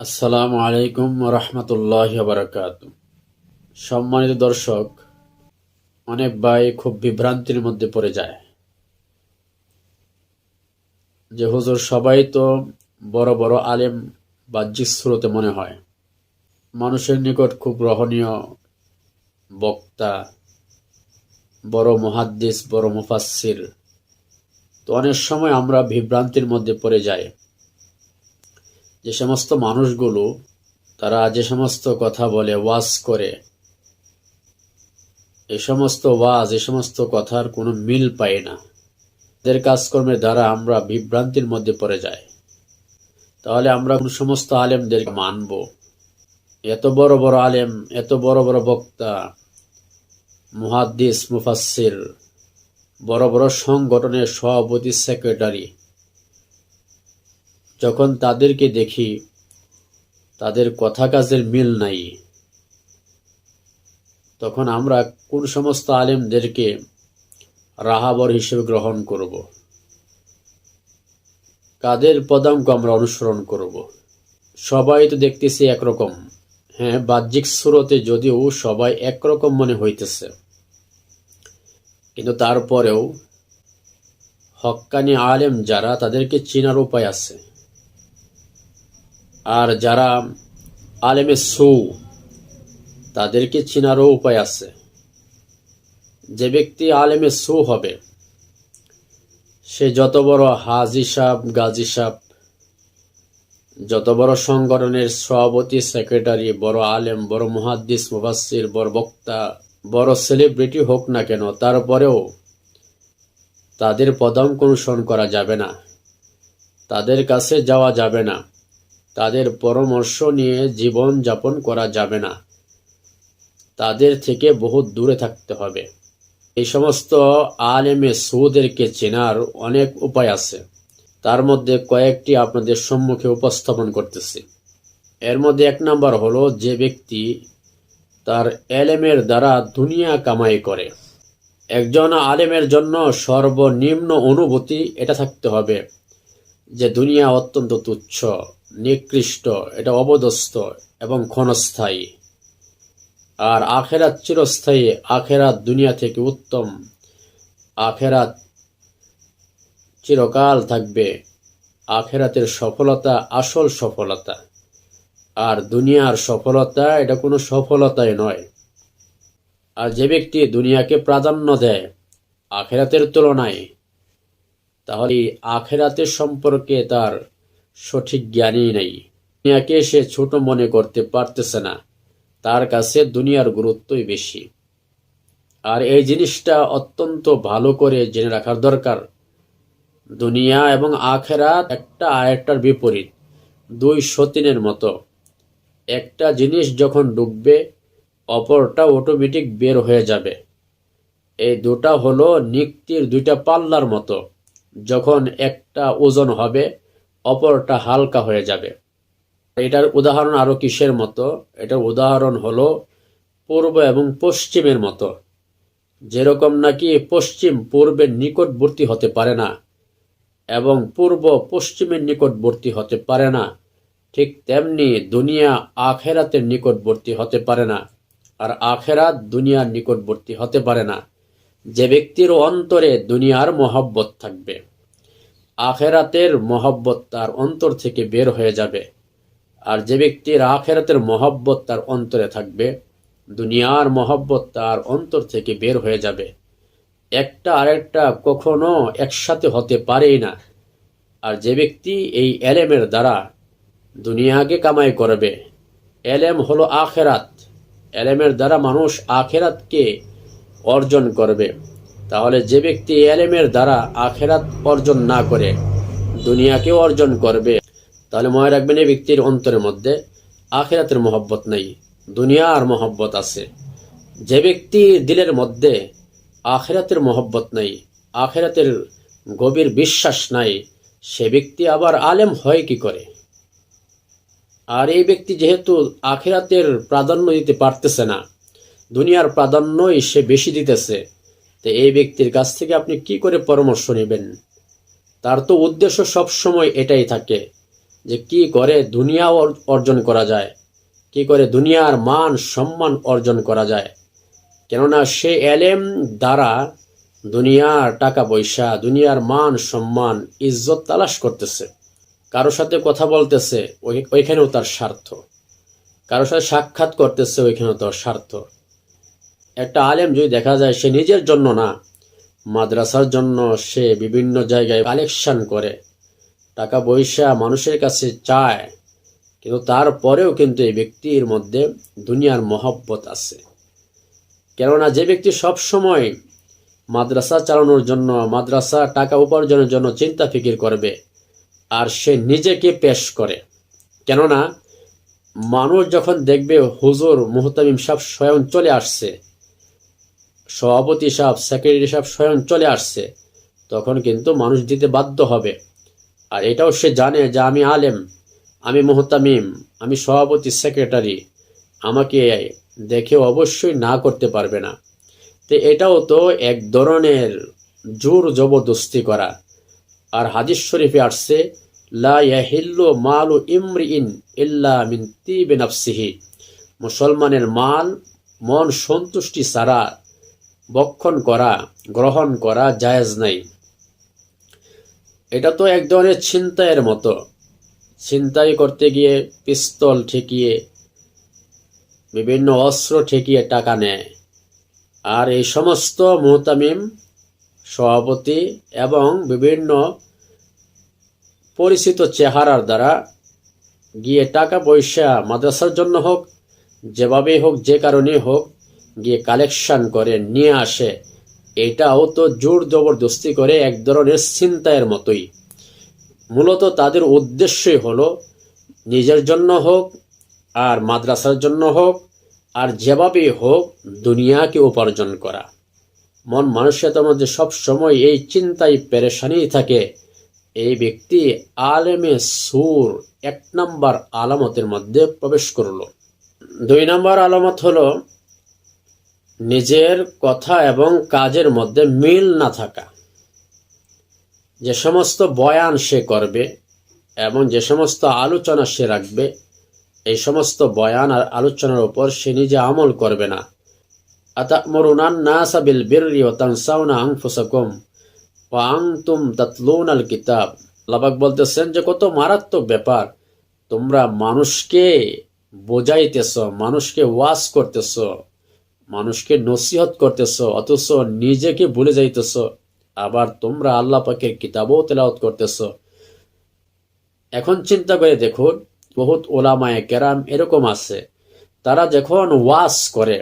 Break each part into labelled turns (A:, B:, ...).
A: আসসালামু আলাইকুম রহমতুল্লাহ বারকাত সম্মানিত দর্শক, অনেক ভাই খুব বিভ্রান্তির মধ্যে পড়ে যায়। যে হুজুর সবাই তো বড় বড় আলেম বাহ্যিক স্রোতে মনে হয়। মানুষের নিকট খুব গ্রহণীয় বক্তা, বড় মহাদ্দিস, বড় মুফাসির তো অনেক সময় আমরা বিভ্রান্তির মধ্যে পড়ে যাই। যে সমস্ত মানুষগুলো, তারা যে সমস্ত কথা বলে, ওয়াজ করে, এ সমস্ত ওয়াজ, এ সমস্ত কথার কোনো মিল পাই না। এদের কাজকর্মের দ্বারা আমরা বিভ্রান্তির মধ্যে পড়ে যাই। তাহলে আমরা কোন সমস্ত আলেমদের মানব? এত বড় বড় আলেম, এত বড় বড় বক্তা, মুহাদ্দিস মুফাসির বড় বড় সংগঠনের সভাপতি, সেক্রেটারি যখন তাদেরকে দেখি, তাদের কথা কাজের মিল নাই, তখন আমরা কোন সমস্ত আলেমদেরকে রাহাবর হিসেবে গ্রহণ করব? কাদের পদাঙ্ক আমরা অনুসরণ করব? সবাই তো দেখতেছি একরকম। হ্যাঁ বাহ্যিক স্রোতে যদিও সবাই একরকম মনে হইতেছে। কিন্তু তারপরেও হক্কানি আলেম যারা, তাদেরকে চেনার উপায় আছে। আর যারা আলেমে সু, তাদেরকে চেনারও উপায় আছে। যে ব্যক্তি আলেমে সু হবে, সে যত বড় হাজি সাহ গাজী সাহ যত বড় সংগঠনের সভাপতি, সেক্রেটারি, বড় আলেম, বড় মুহাদ্দিস মুফাসির বড় বক্তা, বড় সেলিব্রিটি হোক না কেন তারপরেও তাদের পদাঙ্ক অনুসরণ করা যাবে না। তাদের কাছে যাওয়া যাবে না। তাদের পরামর্শ নিয়ে জীবন যাপন করা যাবে না। তাদের থেকে বহুত দূরে থাকতে হবে। এই সমস্ত আলেমে সুদেরকে চেনার অনেক উপায় আছে। তার মধ্যে কয়েকটি আপনাদের সম্মুখে উপস্থাপন করতেছি। এর মধ্যে এক নাম্বার হলো যে ব্যক্তি তার এলেমের দ্বারা দুনিয়া কামাই করে। একজন আলেমের জন্য সর্বনিম্ন অনুভূতি এটা থাকতে হবে যে দুনিয়া অত্যন্ত তুচ্ছ। নিকৃষ্ট, এটা অবদস্ত এবং ক্ষণস্থায়ী। আর আখেরাত চিরস্থায়ী, আখেরাত দুনিয়া থেকে উত্তম। আখেরাত চিরকাল থাকবে। আখেরাতের সফলতা আসল সফলতা। আর দুনিয়ার সফলতা, এটা কোনো সফলতাই নয়। আর যে ব্যক্তি দুনিয়াকে প্রাধান্য দেয় আখেরাতের তুলনায়, তাহলে আখেরাতের সম্পর্কে তার সঠিক জ্ঞানই নেই। দুনিয়াকে সে ছোট মনে করতে পারতেছে না। তার কাছে দুনিয়ার গুরুত্বই বেশি। আর এই জিনিসটা অত্যন্ত ভালো করে জেনে রাখার দরকার। দুনিয়া এবং আখেরাত একটা আরেকটার বিপরীত, দুই সতীনের মতো। একটা জিনিস যখন ডুববে, অপরটা অটোমেটিক বের হয়ে যাবে। এই দুটা হলো নিক্তির দুইটা পাল্লার মতো। যখন একটা ওজন হবে অপরটা হালকা হয়ে যাবে। এটার উদাহরণ আরও কিসের মতো? এটার উদাহরণ হলো পূর্ব এবং পশ্চিমের মতো। যেরকম নাকি পশ্চিম পূর্বের নিকটবর্তী হতে পারে না এবং পূর্ব পশ্চিমের নিকটবর্তী হতে পারে না, ঠিক তেমনি দুনিয়া আখেরাতের নিকটবর্তী হতে পারে না আর আখেরাত দুনিয়ার নিকটবর্তী হতে পারে না। যে ব্যক্তির অন্তরে দুনিয়ার মহব্বত থাকবে। আখেরাতের মহব্বত তার অন্তর থেকে বের হয়ে যাবে। আর যে ব্যক্তির আখেরাতের মহব্বত তার অন্তরে থাকবে, দুনিয়ার মহব্বত তার অন্তর থেকে বের হয়ে যাবে। একটা আরেকটা কখনো একসাথে হতে পারেই না। আর যে ব্যক্তি এই এলেমের দ্বারা দুনিয়াকে কামাই করবে, এলেম হলো আখেরাত। এলেমের দ্বারা মানুষ আখেরাতকে অর্জন করবে। তাহলে যে ব্যক্তি এলেমের দ্বারা আখেরাত অর্জন না করে দুনিয়াকে অর্জন করবে। তাহলে মনে রাখবেন এই ব্যক্তির অন্তরের মধ্যে আখেরাতের মহব্বত নেই, দুনিয়ার মহব্বত আছে। যে ব্যক্তি দিলের মধ্যে আখেরাতের মহব্বত নাই, আখেরাতের গভীর বিশ্বাস নাই, সে ব্যক্তি আবার আলেম হয় কি করে? আর এই ব্যক্তি যেহেতু আখেরাতের প্রাধান্য দিতে পারতেছে না, দুনিয়ার প্রাধান্যই সে বেশি দিতেছে তো এই ব্যক্তির কাছ থেকে আপনি কি করে পরামর্শ নেবেন? তার তো উদ্দেশ্য সব সময় এটাই থাকে যে কি করে দুনিয়া অর্জন করা যায়, কি করে দুনিয়ার মান সম্মান অর্জন করা যায়। কেননা সে এলেম দ্বারা দুনিয়ার টাকা পয়সা, দুনিয়ার মান সম্মান, ইজ্জত তালাশ করতেছে। কারোর সাথে কথা বলতেছে, ওই- ওইখানেও তার স্বার্থ। কারোর সাথে সাক্ষাৎ করতেছে, ওইখানেও তার স্বার্থ। একটা আলেম যদি দেখা যায় সে নিজের জন্য না, মাদ্রাসার জন্য সে বিভিন্ন জায়গায় কালেকশন করে, টাকা পয়সা মানুষের কাছে চায়, কিন্তু তারপরেও কিন্তু এই ব্যক্তির মধ্যে দুনিয়ার মহব্বত আছে। কেননা যে ব্যক্তি সব সময় মাদ্রাসা চালানোর জন্য, মাদ্রাসা টাকা উপার্জনের জন্য চিন্তা ফিকির করবে, আর সে নিজেকে পেশ করে। কেননা মানুষ যখন দেখবে হুজুর, মুহতামিম সাহেব স্বয়ং চলে আসছে সভাপতি সাহেব সেক্রেটারি সাহেব স্বয়ং চলে আসছে। তখন কিন্তু মানুষ দিতে বাধ্য হবে। আর এটাও সে জানে যে আমি আলেম, আমি মোহতামিম, আমি সভাপতি সেক্রেটারি আমাকে দেখে অবশ্যই না করতে পারবে না। তো এটাও তো এক ধরনের জোর জবরদস্তি করা। আর হাদিস শরীফে আসছে, লা ইয়াহিল্লু মালু ইমরিইন ইল্লা মিন তিবি মুসলমানের মাল মন সন্তুষ্টি ছাড়া বক্ষণ করা, গ্রহণ করা জায়েজ নাই। এটা তো এক ধরনের ছিনতাইয়ের মতো। ছিনতাই করতে গিয়ে পিস্তল ঠেকিয়ে, বিভিন্ন অস্ত্র ঠেকিয়ে টাকা নেয়। আর এই সমস্ত মোহতামিম, সভাপতি এবং বিভিন্ন পরিচিত চেহারার দ্বারা গিয়ে টাকা পয়সা মাদ্রাসার জন্য হোক, যেভাবেই হোক, যে কারণে হোক গিয়ে কালেকশন করে নিয়ে আসে। এটাও তো জোর জবরদস্তি করে এক ধরনের চিন্তায়ের মতোই। মূলত তাদের উদ্দেশ্যই হলো, নিজের জন্য হোক আর মাদ্রাসার জন্য হোক আর যেভাবেই হোক দুনিয়াকে উপার্জন করা। মন মানুষের মধ্যে সব সময় এই চিন্তায় পেরেশানি থাকে। এই ব্যক্তি আলেমে সুর এক নম্বর আলামতের মধ্যে প্রবেশ করল। দুই নম্বর আলামত হলো নিজের কথা এবং কাজের মধ্যে মিল না থাকা। যে সমস্ত বয়ান সে করবে এবং যে সমস্ত আলোচনা সে রাখবে, এই সমস্ত বয়ান আর আলোচনার উপর সে নিজে আমল করবে না। আতামরুনান নাসা বিল বিররি ওয়া তানসাউনা আনফুসাকুম ওয়া আনতুম তাতলুনাল কিতাব লাবাক বলতেছেন যে, কত মারাত্মক ব্যাপার। তোমরা মানুষকে বোঝাইতেছ, মানুষকে ওয়াজ করতেছ। মানুষকে নসিহত করতেছ, অথচ নিজেকে ভুলে যাইতেছ। আবার তোমরা আল্লাহ পাকের কিতাবও তেলাওত করতেছ। এখন চিন্তা করে দেখুন, বহুত ওলামায়ে কেরাম এরকম আছে। তারা যখন ওয়াজ করে,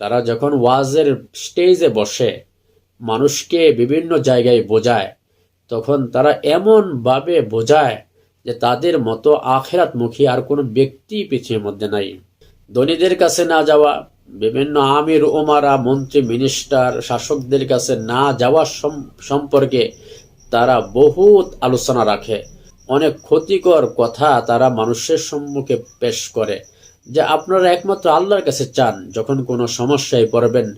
A: তারা যখন ওয়াজের স্টেজে বসে, মানুষকে বিভিন্ন জায়গায় বোঝায়, তখন তারা এমনভাবে বোঝায় যে তাদের মতো আখেরাতমুখী আর কোনো ব্যক্তি পৃথিবীর মধ্যে নাই। ধনীদের কাছে না যাওয়া বিভিন্ন আমির ওমারা মন্ত্রী মিনিস্টার শাসকদের কাছে না যাওয়া সম- সম্পর্কে তারা বহুত আলোচনা রাখে। অনেক ক্ষতিকর কথা তারা মানুষের সম্মুখে পেশ করে। যে আপনারা একমাত্র আল্লাহর কাছে চান, যখন কোনো সমস্যায় পড়বেন,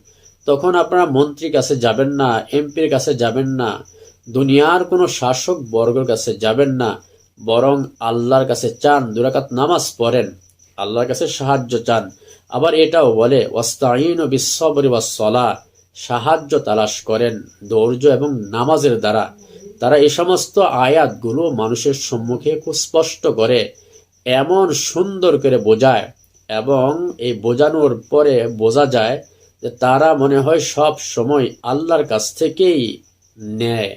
A: তখন আপনারা মন্ত্রীর কাছে যাবেন না, এমপির কাছে যাবেন না, দুনিয়ার কোনো শাসক বর্গের কাছে যাবেন না, বরং আল্লাহর কাছে চান, দুরাকাত নামাজ পড়েন, আল্লাহর কাছে সাহায্য চান আবার এটাও বলে ওয়াস্তাইন ও ওয়াসলা সাহায্য তালাশ করেন, ধৈর্য এবং নামাজের দ্বারা। তারা এই সমস্ত আয়াতগুলো মানুষের সম্মুখে খুব স্পষ্ট করে, এমন সুন্দর করে বোঝায় এবং এই বোঝানোর পরে বোঝা যায় যে তারা মনে হয় সব সময় আল্লাহর কাছ থেকেই নেয়।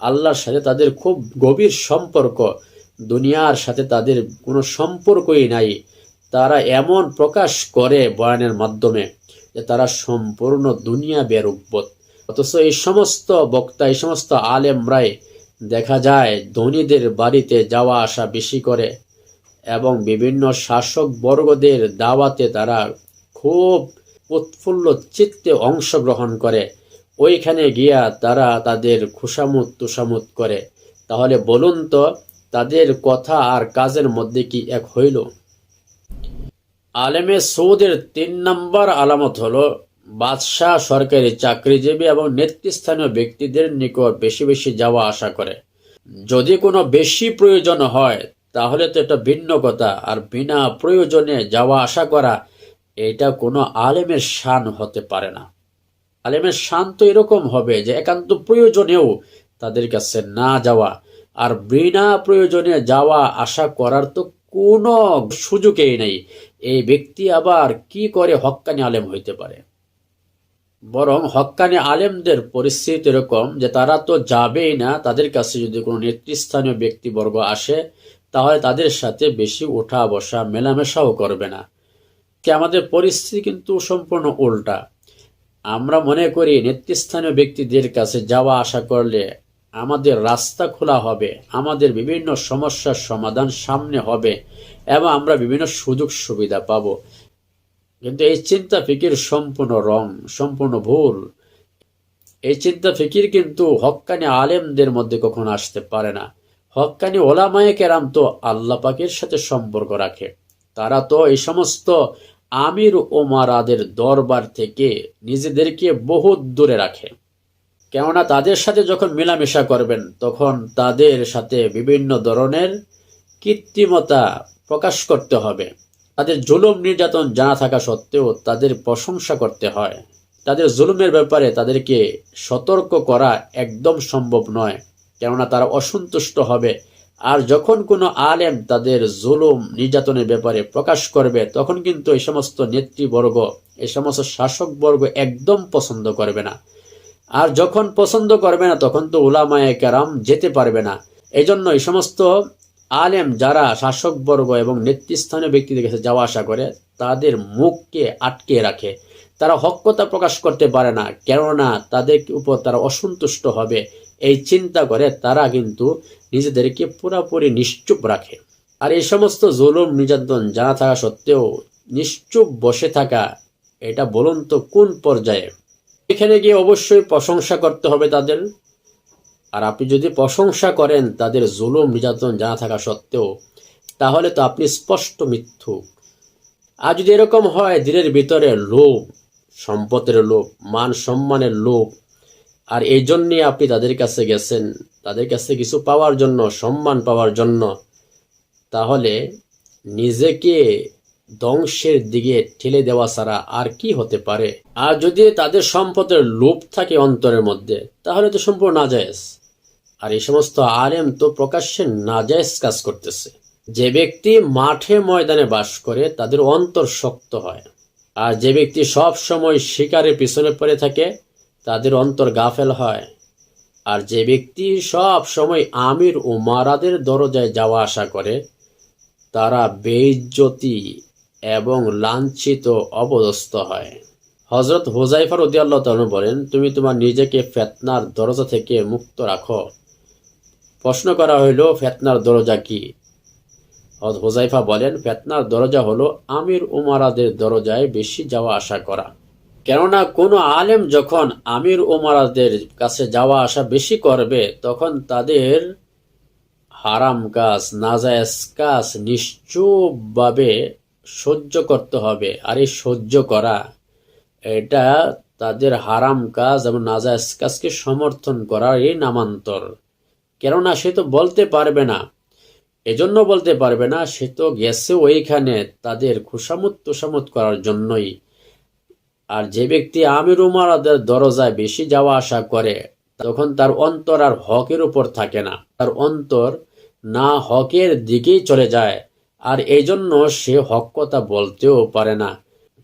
A: আল্লাহর সাথে তাদের খুব গভীর সম্পর্ক, দুনিয়ার সাথে তাদের কোনো সম্পর্কই নাই। তারা এমন প্রকাশ করে বয়ানের মাধ্যমে যে তারা সম্পূর্ণ দুনিয়া বেরুব্বত অথচ এই সমস্ত বক্তা, এই সমস্ত আলেমরাই দেখা যায় ধনীদের বাড়িতে যাওয়া আসা বেশি করে এবং বিভিন্ন শাসক বর্গদের দাওয়াতে তারা খুব উৎফুল্ল চিত্তে অংশগ্রহণ করে। ওইখানে গিয়া তারা তাদের খুশামুত তুষামুত করে। তাহলে বলুন তো, তাদের কথা আর কাজের মধ্যে কি এক হইল? আলেমে সৌদের তিন নম্বর আলামত হলো, বাদশাহ সরকারি চাকরিজীবী এবং নেতৃস্থানীয় ব্যক্তিদের নিকট বেশি বেশি যাওয়া আশা করে। যদি কোনো বেশি প্রয়োজন হয়, তাহলে তো এটা ভিন্ন কথা, আর বিনা প্রয়োজনে যাওয়া আসা করা, এটা কোনো আলেমের শান হতে পারে না। আলেমের শান তো এরকম হবে যে একান্ত প্রয়োজনেও তাদের কাছে না যাওয়া, আর বিনা প্রয়োজনে যাওয়া আসা করার তো কোনো সুযোগেই নেই। এই ব্যক্তি আবার কি করে হক্কানি আলেম হইতে পারে? বরং হক্কানি আলেমদের পরিস্থিতি এরকম যে তারা তো যাবেই না, তাদের কাছে যদি কোনো নেতৃস্থানীয় ব্যক্তিবর্গ আসে, তাহলে তাদের সাথে বেশি ওঠা বসা মেলামেশাও করবে না। কি আমাদের পরিস্থিতি কিন্তু সম্পূর্ণ উল্টা। আমরা মনে করি নেতৃস্থানীয় ব্যক্তিদের কাছে যাওয়া, আসা করলে আমাদের রাস্তা খোলা হবে, আমাদের বিভিন্ন সমস্যার সমাধান সামনে হবে এবং আমরা বিভিন্ন সুযোগ সুবিধা পাবো। কিন্তু এই চিন্তা ফিকির সম্পূর্ণ রং, সম্পূর্ণ ভুল। এই চিন্তা ফিকির কিন্তু হক্কানি আলেমদের মধ্যে কখনো আসতে পারে না। হক্কানি ওলামায়ে কেরাম তো আল্লাহ পাকের সাথে সম্পর্ক রাখে। তারা তো এই সমস্ত আমির ওমারাদের দরবার থেকে নিজেদেরকে বহুত দূরে রাখে। কেননা তাদের সাথে যখন মেলামেশা করবেন, তখন তাদের সাথে বিভিন্ন ধরনের কৃত্রিমতা প্রকাশ করতে হবে। তাদের জুলুম নির্যাতন জানা থাকা সত্ত্বেও তাদের প্রশংসা করতে হয়। তাদের জুলুমের ব্যাপারে তাদেরকে সতর্ক করা একদম সম্ভব নয়, কেননা তারা অসন্তুষ্ট হবে। আর যখন কোনো আলেম তাদের জুলুম নির্যাতনের ব্যাপারে প্রকাশ করবে, তখন কিন্তু এই সমস্ত নেতৃবর্গ, এই সমস্ত শাসকবর্গ একদম পছন্দ করবে না। আর যখন পছন্দ করবে না, তখন তো উলামায়ে কেরাম যেতে পারবে না। এই জন্য এই সমস্ত আলেম যারা শাসকবর্গ এবং নেতৃস্থানীয় ব্যক্তিদের কাছে যাওয়া আসা করে, তাদের মুখকে আটকে রাখে। তারা হক্কতা প্রকাশ করতে পারে না, কেননা তাদের উপর তারা অসন্তুষ্ট হবে। এই চিন্তা করে তারা কিন্তু নিজেদেরকে পুরাপুরি নিশ্চুপ রাখে। আর এই সমস্ত জুলুম, নির্যাতন জানা থাকা সত্ত্বেও নিশ্চুপ বসে থাকা, এটা বলুন তো কোন পর্যায়ে? এখানে গিয়ে অবশ্যই প্রশংসা করতে হবে তাদের। আর আপনি যদি প্রশংসা করেন, তাদের জুলুম, নির্যাতন জানা থাকা সত্ত্বেও, তাহলে তো আপনি স্পষ্ট মিথ্যু আর যদি এরকম হয় দিনের ভিতরে লোভ, সম্পদের লোভ, মান সম্মানের লোভ, আর এই জন্যে আপনি তাদের কাছে গেছেন, তাদের কাছে কিছু পাওয়ার জন্য, সম্মান পাওয়ার জন্য, তাহলে নিজেকে ধ্বংসের দিকে ঠেলে দেওয়া ছাড়া আর কি হতে পারে? আর যদি তাদের সম্পদের লোভ থাকে অন্তরের মধ্যে, তাহলে তো সম্পূর্ণ নাজায়েজ। আর এই সমস্ত আলেম তো প্রকাশ্যে নাজায়েজ কাজ করতেছে। যে ব্যক্তি মাঠে ময়দানে বাস করে, তাদের অন্তর শক্ত হয়। আর যে ব্যক্তি সব সময় শিকারের পিছনে পড়ে থাকে, তাদের অন্তর গাফেল হয়। আর যে ব্যক্তি সব সময় আমির ও মারাদের দরজায় যাওয়া আসা করে, তারা বেইজ্জতি এবং লাঞ্ছিত, অপদস্থ হয়। হজরত হোজাইফার উদ্দিয়াল্লাহ তালু বলেন, তুমি তোমার নিজেকে ফেতনার দরজা থেকে মুক্ত রাখো। প্রশ্ন করা হইল, ফেতনার দরজা কি? হজরত হোজাইফা বলেন, ফেতনার দরজা হলো আমির উমারাদের দরজায় বেশি যাওয়া আসা করা। কেননা কোনো আলেম যখন আমির উমারাদের কাছে যাওয়া আসা বেশি করবে, তখন তাদের হারাম কাজ, নাজায়েজ কাজ নিশ্চুপভাবে সহ্য করতে হবে। আর এই সহ্য করা, এটা তাদের হারাম কাজ এবং নাজায়েজ কাজকে সমর্থন করার এই নামান্তর। কেননা, সে তো বলতে পারবে না। এজন্য বলতে পারবে না, সে তো গেছে ওইখানে তাদের খুশামত তোষামত করার জন্যই। আর যে ব্যক্তি আমির উমারাদের দরজায় বেশি যাওয়া আসা করে, তখন তার অন্তর আর হকের উপর থাকে না। তার অন্তর না হকের দিকেই চলে যায়। আর এই জন্য সে হক কথা বলতেও পারে না।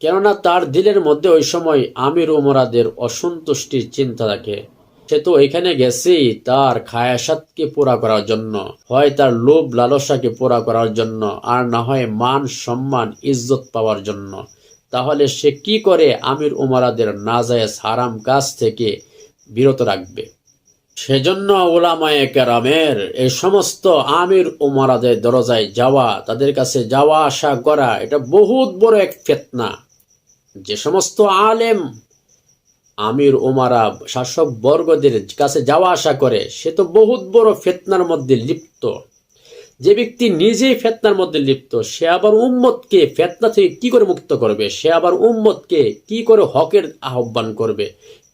A: কেননা তার দিলের মধ্যে ওই সময় আমির উমরাদের অসন্তুষ্টির চিন্তা থাকে। সে তো এখানে গেছেই তার খায়াসাতকে পুরা করার জন্য, হয় তার লোভ লালসাকে পুরা করার জন্য, আর না হয় মান সম্মান, ইজ্জত পাওয়ার জন্য। তাহলে সে কি করে আমির উমারাদের নাজায়েজ হারাম কাজ থেকে বিরত রাখবে? সেজন্য ওলামায়ে কেরামের এই সমস্ত আমির উমারাদের দরজায় যাওয়া, তাদের কাছে যাওয়া, আসা করা এটা বহুত বড় এক ফেতনা। যে সমস্ত আলেম, আমির ওমারা শাসক বর্গদের কাছে যাওয়া, আসা করে, সে তো বহুত বড় ফেতনার মধ্যে লিপ্ত। যে ব্যক্তি নিজেই ফেতনার মধ্যে লিপ্ত, সে আবার উম্মতকে ফেতনা থেকে কি করে মুক্ত করবে? সে আবার উম্মতকে কি করে হকের আহ্বান করবে?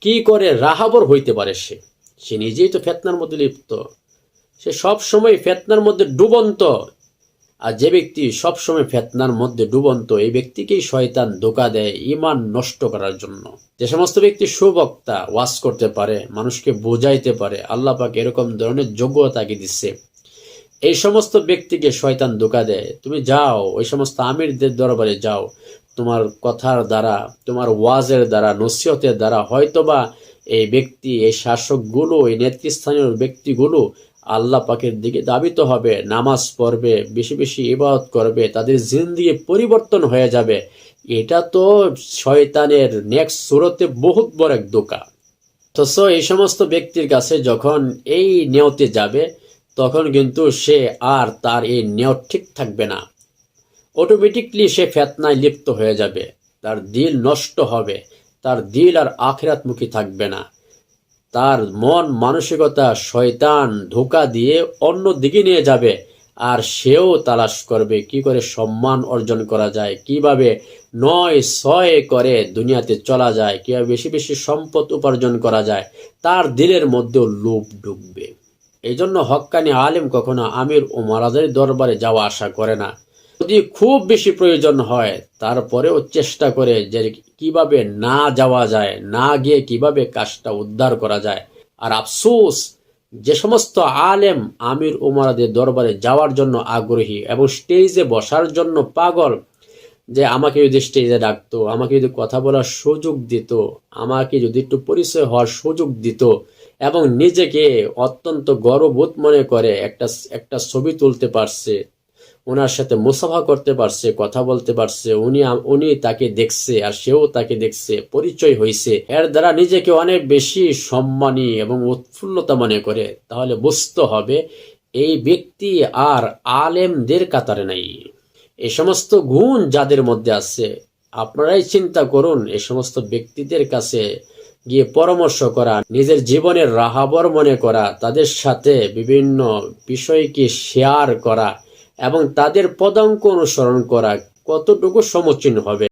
A: কি করে রাহাবর হইতে পারে সে? সে নিজেই তো ফেতনার মধ্যে লিপ্ত। সে সব সময় ফেতনার মধ্যে ডুবন্ত। আর যে ব্যক্তি সবসময় ফেতনার মধ্যে ডুবন্ত, এই ব্যক্তিকেই শয়তান ধোকা দেয় ইমান নষ্ট করার জন্য। যে সমস্ত ব্যক্তি সুবক্তা, ওয়াজ করতে পারে, মানুষকে বোঝাইতে পারে, আল্লাহ পাক এরকম ধরনের যোগ্যতা তাকে দিচ্ছে। এই সমস্ত ব্যক্তিকে শয়তান ধোকা দেয়। তুমি যাও, ওই সমস্ত আমিরদের দরবারে যাও। তোমার কথার দ্বারা, তোমার ওয়াজের দ্বারা, নসিহতের দ্বারা হয়তোবা এই ব্যক্তি, এই শাসকগুলো, এই নেতৃস্থানীয় ব্যক্তিগুলো আল্লাহ পাকের দিকে দাবিত হবে, নামাজ পড়বে, বেশি বেশি ইবাদত করবে, তাদের জিন্দিগি পরিবর্তন হয়ে যাবে। এটা তো শয়তানের নেক্সট সুরতে বহুত বড় এক দোকা। তো সো এই সমস্ত ব্যক্তির কাছে যখন এই নেওতে যাবে, তখন কিন্তু সে আর তার এই নেও ঠিক থাকবে না। অটোমেটিকলি সে ফেতনায় লিপ্ত হয়ে যাবে, তার দিল নষ্ট হবে। তার দিল আর আখেরাতমুখী থাকবে না। তার মন মানসিকতা শয়তান ধোকা দিয়ে অন্য দিকে নিয়ে যাবে আর সেও তালাশ করবে, কি করে সম্মান অর্জন করা যায়, কীভাবে নয় ছয় করে দুনিয়াতে চলা যায়, কীভাবে বেশি বেশি সম্পদ উপার্জন করা যায়, তার দিলের মধ্যেও লোভ ঢুকবে এই জন্য হক্কানি আলেম কখনো আমির ও মহারাজের দরবারে যাওয়া আশা করে না। যদি খুব বেশি প্রয়োজন হয়, তারপরেও চেষ্টা করে যে কীভাবে না যাওয়া যায়, না গিয়ে কীভাবে কাজটা উদ্ধার করা যায়। আর আফসোস, যে সমস্ত আলেম আমির উমারাদের দরবারে যাওয়ার জন্য আগ্রহী এবং স্টেজে বসার জন্য পাগল, যে আমাকে যদি স্টেজে ডাকতো, আমাকে যদি কথা বলার সুযোগ দিত, আমাকে যদি একটু পরিচয় হওয়ার সুযোগ দিত এবং নিজেকে অত্যন্ত গর্ববোধ মনে করে একটা একটা ছবি তুলতে পারছে ওনার সাথে মুসাফা করতে পারছে, কথা বলতে পারছে, উনি উনি তাকে দেখছে আর সেও তাকে দেখছে, পরিচয় হয়েছে এর দ্বারা নিজেকে অনেক বেশি সম্মানী এবং উৎফুল্লতা মনে করে। তাহলে বুঝতে হবে, এই ব্যক্তি আর আলেমদের কাতারে নাই। এই সমস্ত গুণ যাদের মধ্যে আছে, আপনারাই চিন্তা করুন এই সমস্ত ব্যক্তিদের কাছে গিয়ে পরামর্শ করা, নিজের জীবনের রাহাবর মনে করা, তাদের সাথে বিভিন্ন বিষয়কে শেয়ার করা এবং তাদের পদাঙ্ক অনুসরণ করা কতটুকু সমুচীন হবে।